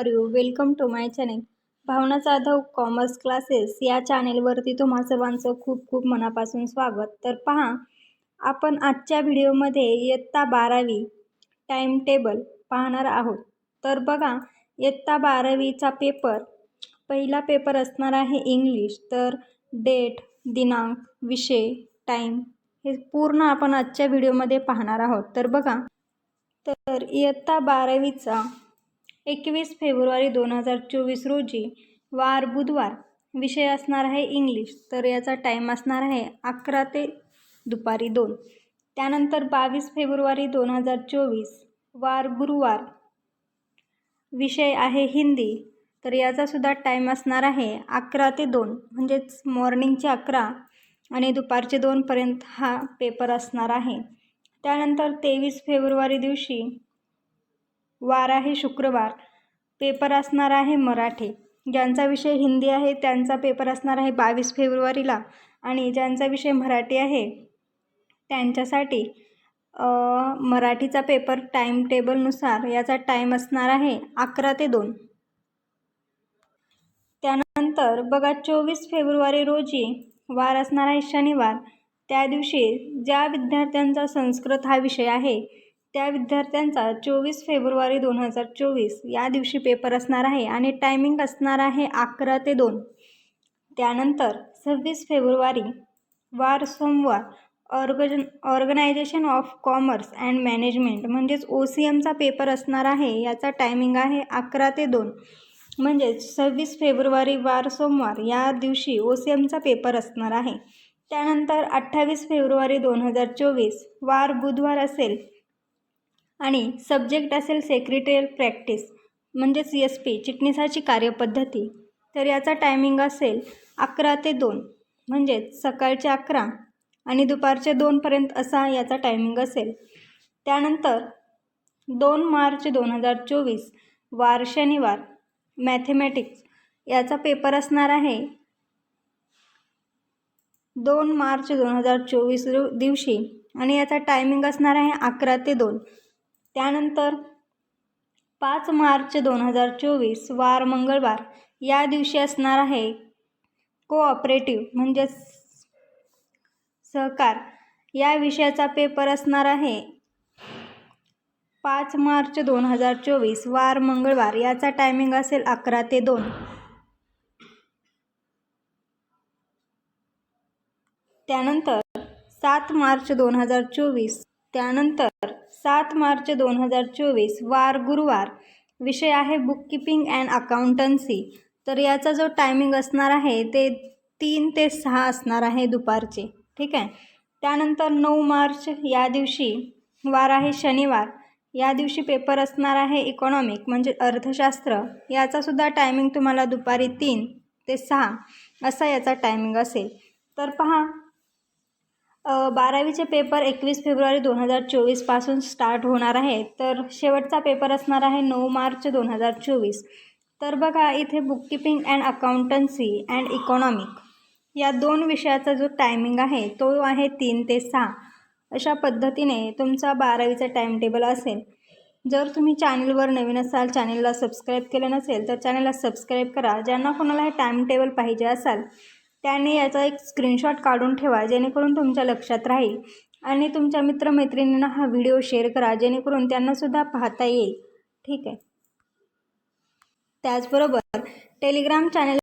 Are you welcome to my channel Bhavana Jadhav commerce classes या चॅनेलवरती तुम्हा सर्वांचं खूप खूप मनापासून स्वागत. तर पहा आपण आजच्या व्हिडिओमध्ये इयत्ता बारावी टाईम टेबल पाहणार आहोत. तर बघा इयत्ता बारावीचा पेपर पहिला पेपर असणार आहे इंग्लिश तर डेट दिनांक विषय टाईम हे पूर्ण आपण आजच्या व्हिडिओमध्ये पाहणार आहोत. तर बघा तर इयत्ता बारावीचा एकवीस फेब्रुवारी दोन हजार चोवीस रोजी वार बुधवार. विषय असणार आहे इंग्लिश तर याचा टाईम असणार आहे अकरा ते दुपारी दोन. त्यानंतर बावीस फेब्रुवारी दोन हजार चोवीस वार गुरुवार. विषय आहे हिंदी तर याचासुद्धा टाईम असणार आहे अकरा ते दोन म्हणजेच मॉर्निंगचे अकरा आणि दुपारचे दोनपर्यंत हा पेपर असणार आहे. त्यानंतर तेवीस फेब्रुवारी दिवशी वार आहे शुक्रवार. पेपर असणार आहे मराठी. ज्यांचा विषय हिंदी आहे त्यांचा पेपर असणार आहे बावीस फेब्रुवारीला. आणि ज्यांचा विषय मराठी आहे त्यांच्यासाठी मराठीचा पेपर टाईम टेबलनुसार याचा टाईम असणार आहे अकरा ते दोन. त्यानंतर बघा चोवीस फेब्रुवारी रोजी वार असणार आहे शनिवार. त्या दिवशी ज्या विद्यार्थ्यांचा संस्कृत हा विषय आहे त्या विद्यार्थ्यांचा चोवीस फेब्रुवारी दोन हजार चोवीस या दिवशी पेपर असणार आहे आणि टायमिंग असणार आहे अकरा ते दोन. त्यानंतर सव्वीस फेब्रुवारी वार सोमवार ऑर्गजन organisation of commerce and management म्हणजेच ओ सी एमचा पेपर असणार आहे याचा टायमिंग आहे अकरा ते दोन. म्हणजेच सव्वीस फेब्रुवारी वार सोमवार या दिवशी ओ सी एमचा पेपर असणार आहे. त्यानंतर अठ्ठावीस फेब्रुवारी दोन हजार चोवीस वार बुधवार असेल आणि सब्जेक्ट असेल सेक्रेटरियल प्रॅक्टिस म्हणजेच एस पी चिटणीसाची कार्यपद्धती. तर याचा टायमिंग असेल अकरा ते दोन म्हणजेच सकाळचे अकरा आणि दुपारचे दोनपर्यंत असा याचा टायमिंग असेल. त्यानंतर दोन मार्च दोन हजार चोवीस वार शनिवार मॅथेमॅटिक्स याचा पेपर असणार आहे. दोन मार्च दोन हजार चोवीस दिवशी आणि याचा टायमिंग असणार आहे अकरा ते दोन. त्यानंतर पाच मार्च दोन हजार चोवीस वार मंगळवार. या दिवशी असणार आहे कोऑपरेटिव्ह म्हणजेच सहकार. या विषयाचा पेपर असणार आहे पाच मार्च दोन हजार चोवीस वार मंगळवार. याचा टायमिंग असेल अकरा ते दोन. त्यानंतर सात मार्च दोन हजार चोवीस त्यानंतर सात मार्च दोन हजार चोवीस वार गुरुवार. विषय आहे बुक किपिंग अँड अकाउंटन्सी तर याचा जो टायमिंग असणार आहे ते तीन ते सहा असणार आहे दुपारचे. ठीक आहे? त्यानंतर नऊ मार्च या दिवशी वार आहे शनिवार. या दिवशी पेपर असणार आहे इकॉनॉमिक म्हणजे अर्थशास्त्र. याचासुद्धा टायमिंग तुम्हाला दुपारी तीन ते सहा असा याचा टायमिंग असेल. तर पहा बारावीचे पेपर एकवीस फेब्रुवारी दोन हजार चोवीसपासून स्टार्ट होणार आहे. तर शेवटचा पेपर असणार आहे नऊ मार्च दोन हजार चोवीस. तर बघा इथे bookkeeping and accountancy and economic या दोन विषयाचा जो टायमिंग आहे तो आहे तीन ते सहा. अशा पद्धतीने तुमचा बारावीचा टाईमटेबल असेल. जर तुम्ही चॅनलवर नवीन असाल चॅनलला सबस्क्राईब केलं नसेल तर चॅनलला सबस्क्राईब करा. ज्यांना कोणाला हे टाईमटेबल पाहिजे असाल त्याने याचा एक स्क्रीनशॉट काढून ठेवा जेणेकरून तुमच्या लक्षात राहील. आणि तुमच्या मित्रमैत्रिणींना हा व्हिडिओ शेअर करा जेणेकरून त्यांनासुद्धा पाहता येईल. ठीक आहे? त्याचबरोबर टेलिग्राम चॅनल